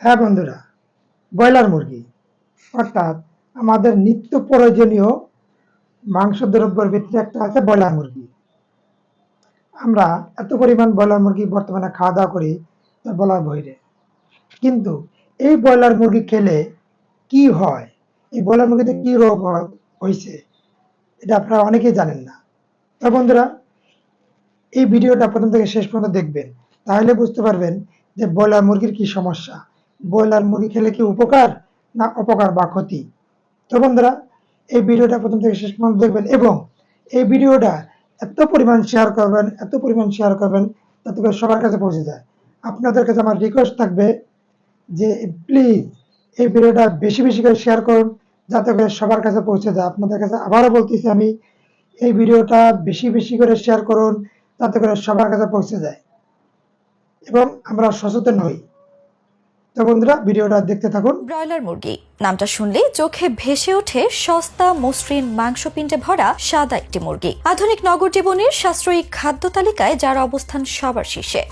হ্যাঁ বন্ধুরা, ব্রয়লার মুরগি। অর্থাৎ আমাদের নিত্য প্রয়োজনীয় মাংস দ্রব্যের ভিতরে একটা আছে ব্রয়লার মুরগি। আমরা এত পরিমাণ ব্রয়লার মুরগি বর্তমানে খাওয়া দাওয়া করি তা বলার বহিরে। কিন্তু এই ব্রয়লার মুরগি খেলে কি হয়? এই ব্রয়লার মুরগিতে কি রোগ হয়েছে? এটা আপনারা অনেকেই জানেন না। তো বন্ধুরা, এই ভিডিওটা প্রথম থেকে শেষ পর্যন্ত দেখবেন। তাহলে বুঝতে পারবেন যে ব্রয়লার মুরগির কি সমস্যা। ব্রয়লার মুরগি খেলে কি উপকার না অপকার বা ক্ষতি? তো বন্ধুরা, এই ভিডিওটা প্রথম থেকে শেষ পর্যন্ত দেখবেন এবং এই ভিডিওটা এত পরিমাণ শেয়ার করবেন, এত পরিমাণ শেয়ার করবেন, যাতে করে সবার কাছে পৌঁছে যায়। আপনাদের কাছে আমার রিকোয়েস্ট থাকবে যে প্লিজ এই ভিডিওটা বেশি বেশি করে শেয়ার করুন, যাতে করে সবার কাছে পৌঁছে যায়। আপনাদের কাছে আবারও বলতেছি আমি, এই ভিডিওটা বেশি বেশি করে শেয়ার করুন, যাতে করে সবার কাছে পৌঁছে যায়। এবং আমরা সচেতন হই। তো বন্ধুরা, ভিডিওটা দেখতে থাকুন। ব্রয়লার মুরগি। নামটা শুনলেই চোখে ভেসে ওঠে সস্তা মসৃণ মাংসপিণ্ডে ভরা সাদা একটি মুরগি। আধুনিক নগর জীবনের সাশ্রয়ী খাদ্য তালিকায় যার অবস্থান সবার শীর্ষে।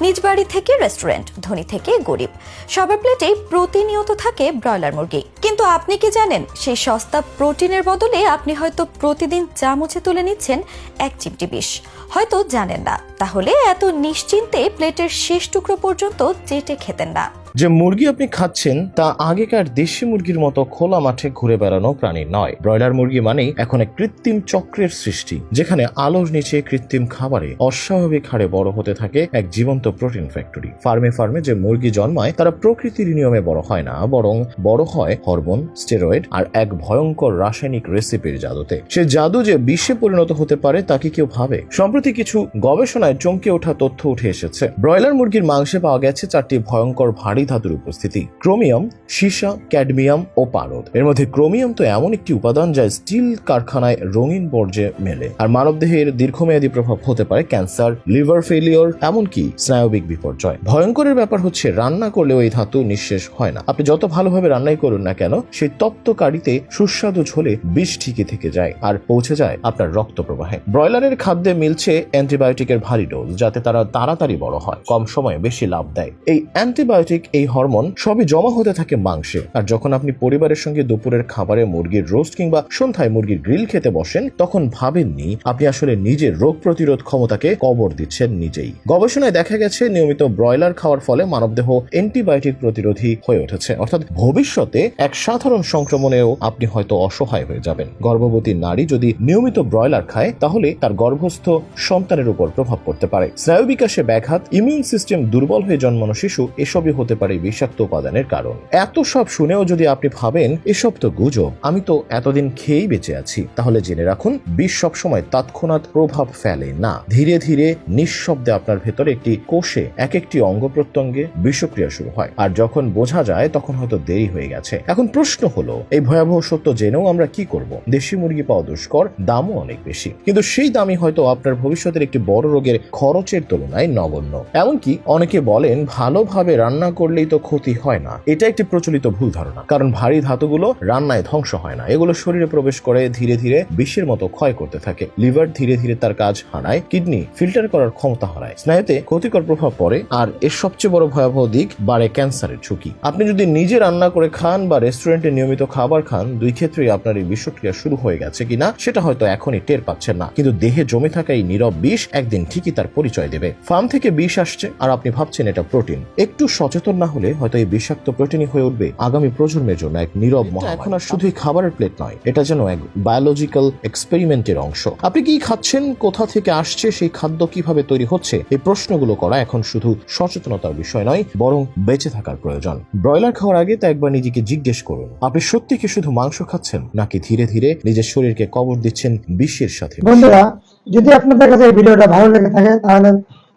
নিজ বাড়ি থেকে রেস্টুরেন্ট, ধনী থেকে গরিব। সবার প্লেটেই প্রতিনিয়ত থাকে ব্রয়লার মুরগি। কিন্তু আপনি কি জানেন, সেই সস্তা প্রোটিনের বদলে আপনি হয়তো প্রতিদিন চামচে তুলে নিচ্ছেন এক চিমটি বিষ। হয়তো জানেন না। তাহলে এত নিশ্চিন্তে প্লেটের শেষ টুকরো পর্যন্ত চেটে খেতেন না। যে মুরগি আপনি খাচ্ছেন, তা আগেকার দেশি মুরগির মতো খোলা মাঠে ঘুরে বেড়ানো প্রাণী নয়। ব্রয়লার মুরগি মানেই এখন এক কৃত্রিম চক্রের সৃষ্টি, যেখানে আলোর নিচে কৃত্রিম খাবারে অস্বাভাবিক হারে বড় হতে থাকে এক জীবন্ত প্রোটিন ফ্যাক্টরি। ফার্মে ফার্মে যে মুরগি জন্মায়, তারা প্রকৃতির নিয়মে বড় হয় না, বরং বড় হয় হরমোন, স্টেরয়েড আর এক ভয়ঙ্কর রাসায়নিক রেসিপির জাদুতে। সে জাদু যে বিষে পরিণত হতে পারে, তা কি কেউ ভাবে? সম্প্রতি কিছু গবেষণায় চমকে ওঠা তথ্য উঠে এসেছে। ব্রয়লার মুরগির মাংসে পাওয়া গেছে চারটি ভয়ঙ্কর ভারী ধাতুর উপস্থিতি। ক্রোমিয়াম, সীসা, ক্যাডমিয়াম ও পারদ। এর মধ্যে ক্রোমিয়াম তো এমন একটি উপাদান যা স্টিল কারখানায় রঙিন বর্জ্যে মেলে। আর মানবদেহের দীর্ঘমেয়াদী প্রভাব হতে পারে ক্যান্সার, লিভার ফেলিওর এমনকি স্নায়বিক বিপর্যয়। ভয়ঙ্করের ব্যাপার হচ্ছে, রান্না করলেও এই ধাতু নিঃশেষ হয় না। আপনি যত ভালোভাবে রান্নাই করুন না কেন, সেই তপ্ত কারিতে সুস্বাদু ঝোলে বিষ ঠিকই থেকে যায় আর পৌঁছে যায় আপনার রক্ত প্রবাহে। ব্রয়লারের খাদ্যে মিলছে অ্যান্টিবায়োটিকের ভারী ডোজ, যাতে তারা তাড়াতাড়ি বড় হয়, কম সময়ে বেশি লাভ দেয়। এই অ্যান্টিবায়োটিক এই হরমোন সবই জমা হতে থাকে মাংসে। আর যখন আপনি পরিবারের সঙ্গে দুপুরের খাবারে মুরগির রোস্ট কিংবা সন্ধ্যায় মুরগির গ্রিল খেতে বসেন, তখন ভাবেননি আপনি আসলে নিজের রোগ প্রতিরোধ ক্ষমতাকে কবর দিচ্ছেন নিজেই। গবেষণায় দেখা গেছে, নিয়মিত ব্রয়লার খাওয়ার ফলে মানবদেহ অ্যান্টিবায়োটিক প্রতিরোধী হয়ে উঠেছে। অর্থাৎ ভবিষ্যতে এক সাধারণ সংক্রমণেও আপনি হয়তো অসহায় হয়ে যাবেন। গর্ভবতী নারী যদি নিয়মিত ব্রয়লার খায়, তাহলে তার গর্ভস্থ সন্তানের উপর প্রভাব পড়তে পারে। স্নায়ু বিকাশে ব্যাঘাত, ইমিউন সিস্টেম দুর্বল হয়ে জন্মানো শিশু এসবই হতে পারে বিষাক্ত উপাদানের কারণ। এত সব শুনেও যদি আপনি ভাবেন, এসব তো গুজব। আমি তো এতদিন খেয়েই বেঁচে আছি। তাহলে জেনে রাখুন, বিষ সবসময় তৎক্ষণাৎ প্রভাব ফেলে না। ধীরে ধীরে নিঃশব্দে আপনার ভেতরে একটি কোষে এক একটি অঙ্গ প্রত্যঙ্গে বিষক্রিয়া শুরু হয়। আর যখন বোঝা যায়, তখন হয়তো দেরি হয়ে গেছে। এখন প্রশ্ন হলো, এই ভয়াবহ সত্য জেনেও আমরা কি করব? দেশি মুরগি পাওয়া দুষ্কর, দামও অনেক বেশি। কিন্তু সেই দামই হয়তো আপনার ভবিষ্যতের একটি বড় রোগের খরচের তুলনায় নগণ্য। এমনকি অনেকে বলেন, ভালোভাবে রান্না করলেই তো ক্ষতি হয় না। এটা একটি প্রচলিত ভুল ধারণা, কারণ ভারী ধাতুগুলো রান্নায় ধ্বংস হয় না। এগুলো শরীরে প্রবেশ করে ধীরে ধীরে বিষের মতো ক্ষয় করতে থাকে। লিভার ধীরে ধীরে তার কাজ হারায়, কিডনি ফিল্টার করার ক্ষমতা হারায়। স্নায়ুতে ক্ষতিকর প্রভাব পড়ে, আর এর সবচেয়ে বড় ভয়াবহ দিক বাড়ে ক্যান্সারের ঝুঁকি। আপনি যদি নিজে রান্না করে খান বা রেস্টুরেন্টে নিয়মিত খাবার খান, দুই ক্ষেত্রেই আপনার এই বিষক্রিয়া শুরু হয়ে গেছে কিনা, সেটা হয়তো এখনই টের পাচ্ছেন না। কিন্তু দেহে জমে থাকা এই নীরব বিষ একদিন ঠিকই তার পরিচয় দেবে। ফার্ম থেকে বিষ আসছে, আর আপনি ভাবছেন এটা প্রোটিন। একটু সচেতন না হলে হয়তো এই বিষাক্ত প্রোটিনই হয়ে উঠবে। আগামী প্রজন্মের জন্য এক নীরব মহামারী। এখন আর শুধুই খাবারের প্লেট নয় এটা যেন এক বায়োলজিক্যাল এক্সপেরিমেন্টের অংশ। আপনি কি খাচ্ছেন? কোথা থেকে আসছে? সেই খাদ্য কীভাবে তৈরি হচ্ছে? এই প্রশ্নগুলো করা এখন শুধু সচেতনতার বিষয় নয় বরং বেঁচে থাকার প্রয়োজন। ব্রয়লার খাওয়ার আগে তা একবার নিজেকে জিজ্ঞেস করুন আপনি সত্যি কি শুধু মাংস খাচ্ছেন নাকি ধীরে ধীরে নিজের শরীরকে কবর দিচ্ছেন বিশ্বের সাথে? বন্ধুরা যদি আপনাদের কাছে এই ভিডিওটা ভালো লেগে থাকে তাহলে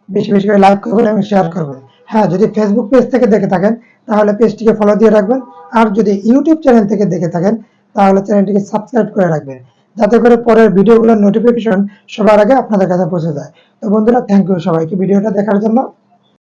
বেশি বেশি করে লাইক করবেন এবং শেয়ার করবেন। হ্যাঁ যদি ফেসবুক পেজ থেকে দেখে থাকেন, তাহলে পেজটিকে ফলো দিয়ে রাখবেন। আর যদি ইউটিউব চ্যানেল থেকে দেখে থাকেন, তাহলে চ্যানেলটিকে সাবস্ক্রাইব করে রাখবেন। যাতে করে পরের ভিডিওগুলোর নোটিফিকেশন সবার আগে আপনাদের কাছে পৌঁছে যায়। তো বন্ধুরা থ্যাংক ইউ সবাইকে। ভিডিওটা দেখার জন্য